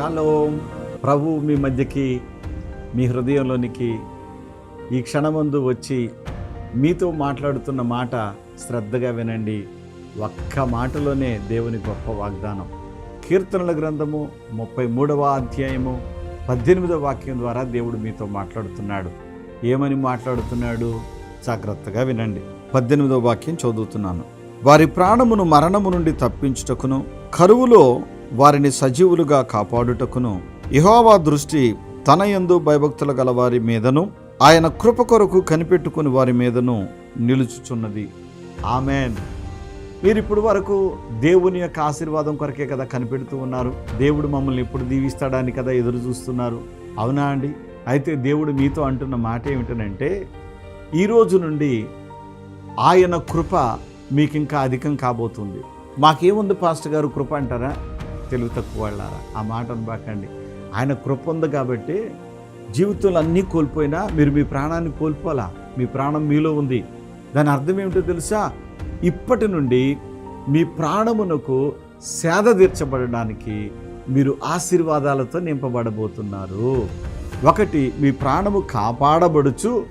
Shalom ప్రభు మీ మధ్యకి మీ హృదయంలోనికి ఈ క్షణమందు వచ్చి మీతో మాట్లాడుతున్న మాట శ్రద్ధగా వినండి. ఒక్క మాటలోనే దేవుని గొప్ప వాగ్దానం. కీర్తనల గ్రంథము ముప్పై మూడవ అధ్యాయము పద్దెనిమిదవ వాక్యం ద్వారా దేవుడు మీతో మాట్లాడుతున్నాడు. ఏమని మాట్లాడుతున్నాడు? జాగ్రత్తగా వినండి. పద్దెనిమిదవ వాక్యం చదువుతున్నాను. వారి ప్రాణమును మరణము నుండి తప్పించుటకును కరువులో వారిని సజీవులుగా కాపాడుటకును. ఇహోవా దృష్టి తన యందు భయభక్తులు గల వారి మీదను ఆయన కృప కొరకు కనిపెట్టుకుని వారి మీదను నిలుచుచున్నది. ఆమెన్. మీరు ఇప్పుడు వరకు దేవుని యొక్క ఆశీర్వాదం కొరకే కదా కనిపెడుతూ ఉన్నారు. దేవుడు మమ్మల్ని ఎప్పుడు దీవిస్తాడని కదా ఎదురు చూస్తున్నారు. అవునా అండి? అయితే దేవుడు మీతో అంటున్న మాట ఏమిటనంటే ఈ రోజు నుండి ఆయన కృప మీకు ఇంకా అధికం కాబోతుంది. మాకేముంది పాస్టర్ గారు కృప అంటారా? తెలివి తక్కువ వాళ్ళారా? ఆ మాట అనబాకండి ఆయన కృప ఉంది కాబట్టి జీవితంలో అన్నీ కోల్పోయినా మీరు మీ ప్రాణాన్ని కోల్పోలా మీ ప్రాణం మీలో ఉంది. దాని అర్థం ఏమిటో తెలుసా? ఇప్పటి నుండి మీ ప్రాణమునకు సేద తీర్చబడడానికి మీరు ఆశీర్వాదాలతో నింపబడబోతున్నారు. ఒకటి మీ ప్రాణము కాపాడబడుచు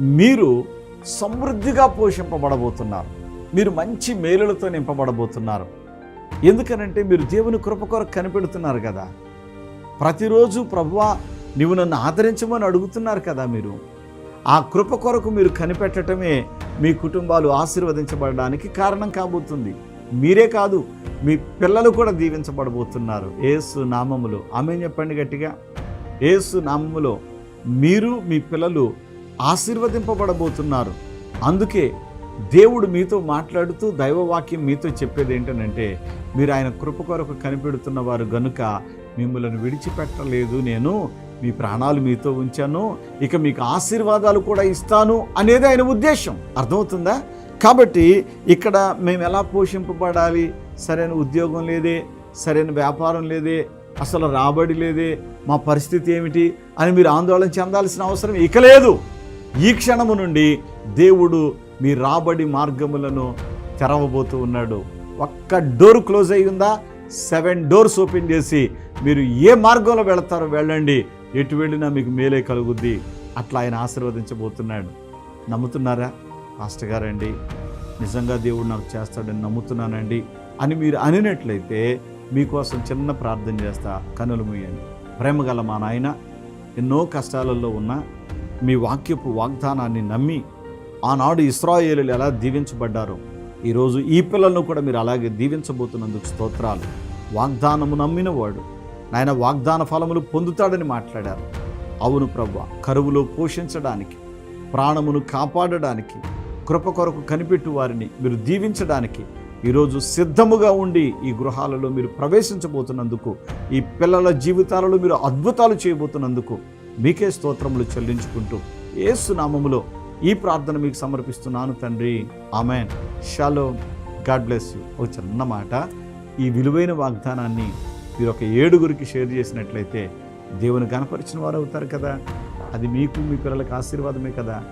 మీరు సమృద్ధిగా పోషింపబడబోతున్నారు. మీరు మంచి మేలులతో నింపబడబోతున్నారు. ఎందుకనంటే మీరు దేవుని కృప కొరకు కనిపెడుతున్నారు కదా. ప్రతిరోజు ప్రభువా నీవు నన్ను ఆదరించమని అడుగుతున్నారు కదా మీరు. ఆ కృప కొరకు మీరు కనిపెట్టడమే మీ కుటుంబాలు ఆశీర్వదించబడడానికి కారణం కాబోతుంది. మీరే కాదు మీ పిల్లలు కూడా దీవించబడబోతున్నారు. ఏసు నామములో ఆమె చెప్పండి గట్టిగా. ఏసు నామములో మీరు మీ పిల్లలు ఆశీర్వదింపబడబోతున్నారు. అందుకే దేవుడు మీతో మాట్లాడుతూ దైవవాక్యం మీతో చెప్పేది ఏంటనంటే మీరు ఆయన కృప కొరకు కనిపెడుతున్న వారు గనుక మిమ్మల్ని విడిచిపెట్టలేదు నేను మీ ప్రాణాలు మీతో ఉంచాను ఇక మీకు ఆశీర్వాదాలు కూడా ఇస్తాను అనేది ఆయన ఉద్దేశం. అర్థమవుతుందా? కాబట్టి ఇక్కడ మేము ఎలా పోషింపబడాలి? సరైన ఉద్యోగం లేదే సరైన వ్యాపారం లేదే అసలు రాబడి లేదే మా పరిస్థితి ఏమిటి అని మీరు ఆందోళన చెందాల్సిన అవసరం ఇక లేదు. ఈ క్షణము నుండి దేవుడు మీ రాబడి మార్గములను తెరవబోతూ ఉన్నాడు. ఒక్క డోర్ క్లోజ్ అయి ఉందా సెవెన్ డోర్స్ ఓపెన్ చేసి మీరు ఏ మార్గంలో వెళతారో వెళ్ళండి. ఎటు వెళ్ళినా మీకు మేలే కలుగుద్ది. అట్లా ఆయన ఆశీర్వదించబోతున్నాడు. నమ్ముతున్నారా? మాస్టర్ గారండి నిజంగా దేవుడు నాకు చేస్తాడని నమ్ముతున్నానండి అని మీరు అనినట్లయితే మీకోసం చిన్న ప్రార్థన చేస్తా కనులు మూయండి. ప్రేమగల మా నాయన ఎన్నో కష్టాలలో ఉన్న మీ వాక్యపు వాగ్దానాన్ని నమ్మి ఆనాడు ఇస్రాయేలులు ఎలా దీవించబడ్డారో ఈరోజు ఈ పిల్లలను కూడా మీరు అలాగే దీవించబోతున్నందుకు స్తోత్రాలు. వాగ్దానము నమ్మినవాడు నాయన వాగ్దాన ఫలములు పొందుతాడని మాట్లాడారు. అవును ప్రభు కరువులో పోషించడానికి ప్రాణమును కాపాడడానికి కృప కొరకు కనిపెట్టు వారిని మీరు దీవించడానికి ఈరోజు సిద్ధముగా ఉండి ఈ గృహాలలో మీరు ప్రవేశించబోతున్నందుకు ఈ పిల్లల జీవితాలలో మీరు అద్భుతాలు చేయబోతున్నందుకు మీకే స్తోత్రములు చెల్లించుకుంటూ ఏసు నామములో ఈ ప్రార్థన మీకు సమర్పిస్తున్నాను తండ్రి. Amen. Shallow. God bless you. ఒక చిన్న మాట. ఈ విలువైన వాగ్దానాన్ని మీరు ఒక ఏడుగురికి షేర్ చేసినట్లయితే దేవుని కనపరిచిన వారు అవుతారు కదా. అది మీకు మీ పిల్లలకు ఆశీర్వాదమే కదా.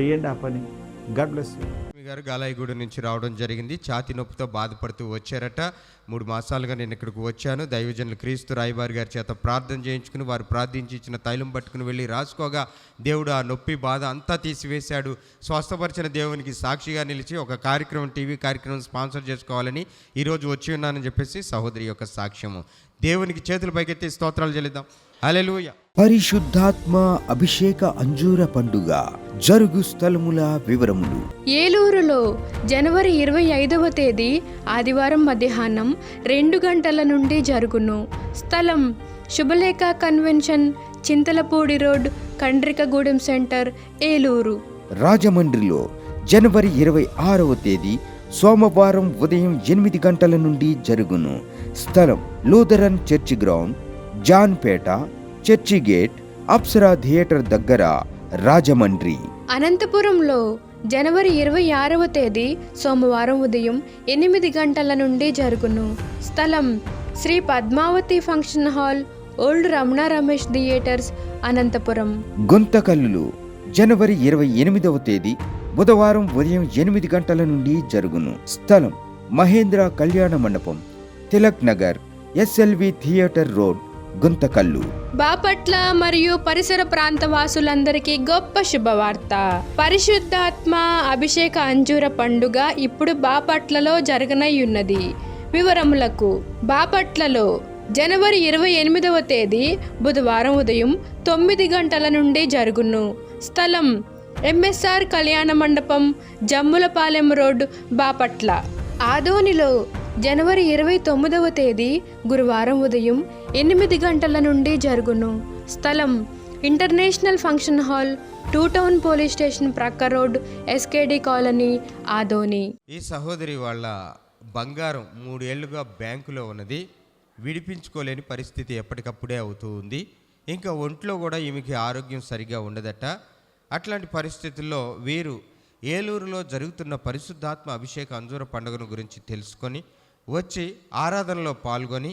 చేయండి ఆ పని. గాడ్ బ్లెస్ యూ గారు గాలాయిగూడ నుంచి రావడం జరిగింది. ఛాతి నొప్పితో బాధపడుతూ వచ్చారట. మూడు మాసాలుగా నేను ఇక్కడికి వచ్చాను. దైవజనులు క్రీస్తు రాయబారి గారి చేత ప్రార్థన చేయించుకుని వారు ప్రార్థించి ఇచ్చిన తైలం పట్టుకుని వెళ్ళి రాసుకోగా దేవుడు ఆ నొప్పి బాధ అంతా తీసివేశాడు. స్వస్థపరిచిన దేవునికి సాక్షిగా నిలిచి ఒక కార్యక్రమం టీవీ కార్యక్రమం స్పాన్సర్ చేసుకోవాలని ఈరోజు వచ్చి ఉన్నానని చెప్పేసి సహోదరి యొక్క సాక్ష్యము. దేవునికి చేతులు పైకెత్తి స్తోత్రాలు చెల్లిద్దాం. హల్లెలూయా. పరిశుద్ధాత్మ అభిషేక అంజూర పండుగ జరుగు స్థలముల వివరములు. ఏలూరులో జనవరి ఇరవై ఐదవ తేదీ ఆదివారం మధ్యాహ్నం రెండు గంటల నుండి జరుగును. స్థలం Subhalekha convention Chintalapudi road Kandrikagudem centre Eluru. రాజమండ్రిలో జనవరి ఇరవై ఆరవ తేదీ సోమవారం ఉదయం ఎనిమిది గంటల నుండి జరుగును. స్థలం Lutheran church ground Janpeta church gate Apsara theatre దగ్గర రాజమండ్రి. అనంతపురంలో జనవరి ఇరవై ఆరవ తేదీ సోమవారం ఉదయం ఎనిమిది గంటల నుండి జరుగును. స్థలం Shri Padmavathi function hall old Ramana Ramesh theatres Anantapur. గుంతకల్లులు జనవరి ఇరవై ఎనిమిదవ తేదీ బుధవారం ఉదయం ఎనిమిది గంటల నుండి జరుగును. స్థలం Mahendra Kalyana Mandapam Tilak Nagar SLV theatre road Guntakal. Bapatla మరియు పరిసర ప్రాంత వాసులందరికీ గొప్ప శుభవార్త. పరిశుద్ధాత్మ అభిషేక అంజూర పండుగ ఇప్పుడు బాపట్లలో జరగనయ్యున్నది వివరములకు బాపట్లలో జనవరి ఇరవై ఎనిమిదవ తేదీ బుధవారం ఉదయం తొమ్మిది గంటల నుండి జరుగును. స్థలం ఎంఎస్ఆర్ కళ్యాణ మండపం జమ్ములపాలెం రోడ్ బాపట్ల. ఆదోనిలో జనవరి ఇరవై తొమ్మిదవ తేదీ గురువారం ఉదయం ఎనిమిది గంటల నుండి జరుగును. స్థలం international function hall two town police station ప్రక్క రోడ్ ఎస్కేడి కాలనీ ఆదోని. ఈ సహోదరి వాళ్ళ బంగారం మూడేళ్ళుగా బ్యాంకులో ఉన్నది. విడిపించుకోలేని పరిస్థితి ఎప్పటికప్పుడే అవుతూ ఉంది. ఇంకా ఒంట్లో కూడా ఈమెకి ఆరోగ్యం సరిగా ఉండదట. అట్లాంటి పరిస్థితుల్లో వీరు ఏలూరులో జరుగుతున్న పరిశుద్ధాత్మ అభిషేక అంజూర పండుగను గురించి తెలుసుకొని వచ్చి ఆరాధనలో పాల్గొని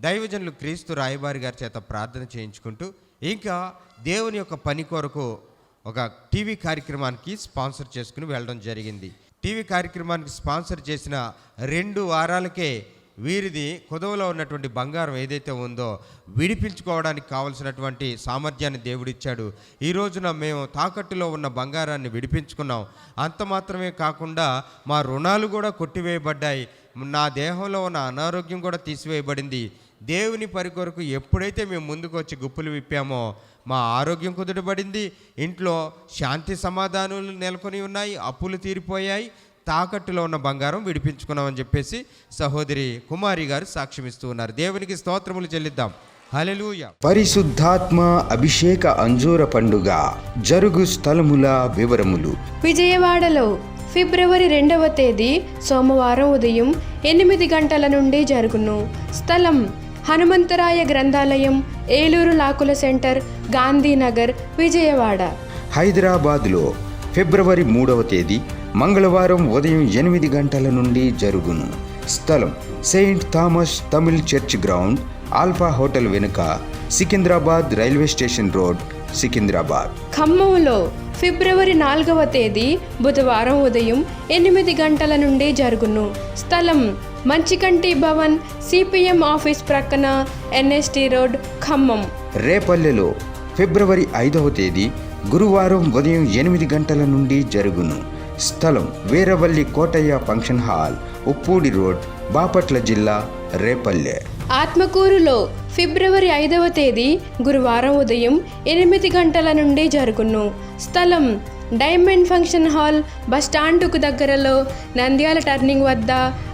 దైవజనులు క్రీస్తు రాయబారి గారి చేత ప్రార్థన చేయించుకుంటూ ఇంకా దేవుని యొక్క పని కొరకు ఒక టీవీ కార్యక్రమానికి స్పాన్సర్ చేసుకుని వెళ్ళడం జరిగింది. టీవీ కార్యక్రమానికి స్పాన్సర్ చేసిన రెండు వారాలకే వీరిది కుదవలో ఉన్నటువంటి బంగారం ఏదైతే ఉందో విడిపించుకోవడానికి కావలసినటువంటి సామర్థ్యాన్ని దేవుడిచ్చాడు ఈ రోజున మేము తాకట్టులో ఉన్న బంగారాన్ని విడిపించుకున్నాం. అంత మాత్రమే కాకుండా మా రుణాలు కూడా కొట్టివేయబడ్డాయి. నా దేహంలో ఉన్న అనారోగ్యం కూడా తీసివేయబడింది. దేవుని పరి కొరకు ఎప్పుడైతే మేము ముందుకు వచ్చి గుప్పులు విప్పామో మా ఆరోగ్యం కుదుటబడింది ఇంట్లో శాంతి సమాధానాలు నెలకొని ఉన్నాయి అప్పులు తీరిపోయాయి తాకట్టులో ఉన్న బంగారం విడిపించుకున్నామని చెప్పేసి సహోదరి కుమారి గారు సాక్ష్యమిస్తూ ఉన్నారు. దేవునికి స్తోత్రములు చెల్లిద్దాం. హల్లెలూయా. పరిశుద్ధాత్మ అభిషేక అంజూర పండుగ జరుగు స్థలముల వివరములు. విజయవాడలో ఫిబ్రవరి రెండవ తేదీ సోమవారం ఉదయం ఎనిమిది గంటల నుండి జరుగును. స్థలం హనుమంతరాయ గ్రంథాలయం ఏలూరు లాకుల సెంటర్ గాంధీనగర్ విజయవాడ. హైదరాబాద్లో ఫిబ్రవరి మూడవ తేదీ మంగళవారం ఉదయం ఎనిమిది గంటల నుండి జరుగును. స్థలం Saint Thomas Tamil church ground alpha hotel వెనుక Secunderabad railway station road Secunderabad. ఖమ్మంలో ఫిబ్రవరి నాలుగవ తేదీ బుధవారం ఉదయం ఎనిమిది గంటల నుండి జరుగును. స్థలం మంచికంటి భవన్ సిపిఎం ఆఫీస్ ప్రక్కన ఎన్ఎస్టి రోడ్ ఖమ్మం. రేపల్లెలో ఫిబ్రవరి ఐదవ తేదీ గురువారం ఉదయం ఎనిమిది గంటల నుండి జరుగును. స్థలం Veeravalli Kotaiah function hall Uppudi road Bapatla జిల్లా రేపల్లె. ఆత్మకూరులో ఫిబ్రవరి ఐదవ తేదీ గురువారం ఉదయం ఎనిమిది గంటల నుండి జరుగును. స్థలం డైమండ్ ఫంక్షన్ హాల్ బస్టాండుకు దగ్గరలో నంద్యాల టర్నింగ్ వద్ద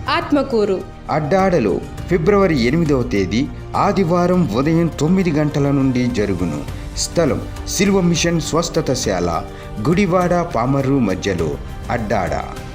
ఆత్మకూరు. అడ్డాడలో ఫిబ్రవరి ఎనిమిదవ తేదీ ఆదివారం ఉదయం తొమ్మిది గంటల నుండి జరుగును. స్థలం సిల్వ మిషన్ స్వస్థతశాల గుడివాడ పామర్రు మధ్యలో అడ్డాడ.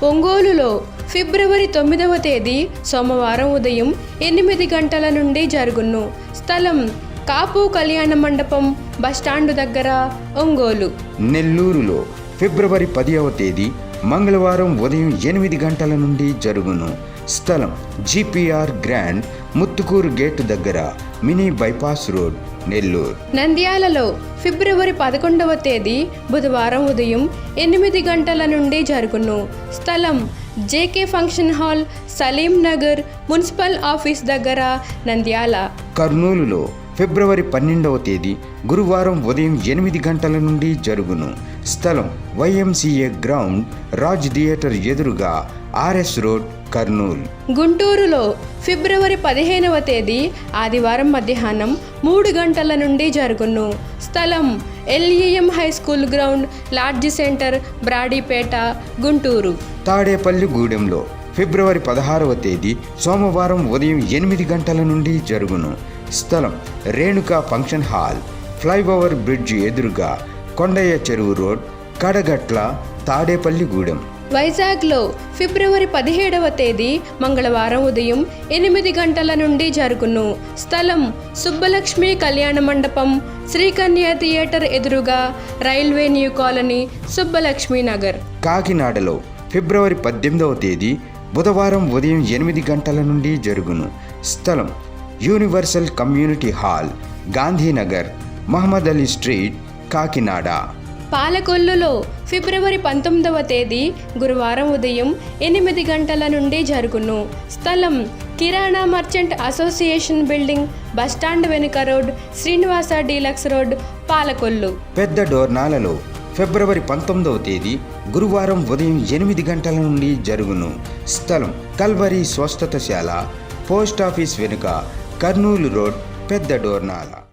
ఒంగోలులో ఫిబ్రవరి తొమ్మిదవ తేదీ సోమవారం ఉదయం ఎనిమిది గంటల నుండి జరుగును. స్థలం కాపు కళ్యాణ మండపం బస్టాండు దగ్గర ఒంగోలు. నెల్లూరులో ఫిబ్రవరి పదివ తేదీ మంగళవారం ఉదయం ఎనిమిది గంటల నుండి జరుగును. స్థలం జిపిఆర్ గ్రాండ్ ముత్తుకూరు గేటు దగ్గర మినీ బైపాస్ రోడ్ నెల్లూరు. నంద్యాలలో ఫిబ్రవరి పదకొండవ తేదీ బుధవారం ఉదయం ఎనిమిది గంటల నుండి జరుగును. స్థలం JK function hall Salim Nagar municipal office దగ్గర నంద్యాల. కర్నూలులో ఫిబ్రవరి పన్నెండవ తేదీ గురువారం ఉదయం ఎనిమిది గంటల నుండి జరుగును. స్థలం వైఎంసీఏ గ్రౌండ్ రాజ్ థియేటర్ ఎదురుగా ఆర్ఎస్ రోడ్ కర్నూలు. గుంటూరులో ఫిబ్రవరి పదిహేనవ తేదీ ఆదివారం మధ్యాహ్నం మూడు గంటల నుండి జరుగును. స్థలం LEM high school ground lodge centre Brodipet Guntur. Tadepalli గూడెంలో ఫిబ్రవరి పదహారవ తేదీ సోమవారం ఉదయం ఎనిమిది గంటల నుండి జరుగును. స్థలం Renuka function hall flyover bridge ఎదురుగా కొండయ్య చెరువు రోడ్ కడగట్ల తాడేపల్లి గూడెం. వైజాగ్లో ఫిబ్రవరి పదిహేడవ తేదీ మంగళవారం ఉదయం ఎనిమిది గంటల నుండి జరుగును. స్థలం సుబ్బలక్ష్మి కళ్యాణ మండపం శ్రీకన్య థియేటర్ ఎదురుగా railway new colony Subbalakshmi Nagar. కాకినాడలో ఫిబ్రవరి పద్దెనిమిదవ తేదీ బుధవారం ఉదయం ఎనిమిది గంటల నుండి జరుగును. స్థలం universal community hall Gandhinagar Mohammed Ali street Kakinada పాలకొల్లులో ఫిబ్రవరి పంతొమ్మిదవ తేదీ గురువారం ఉదయం ఎనిమిది గంటల నుండి జరుగును. స్థలం Kirana merchant association building bus stand వెనుక road Srinivasa deluxe road Palakollu. పెద్ద డోర్నాలలో ఫిబ్రవరి పంతొమ్మిదవ తేదీ గురువారం ఉదయం ఎనిమిది గంటల నుండి జరుగును. స్థలం కల్వరి స్వస్థతశాల పోస్ట్ ఆఫీస్ వెనుక కర్నూలు రోడ్ పెద్ద డోర్నాల.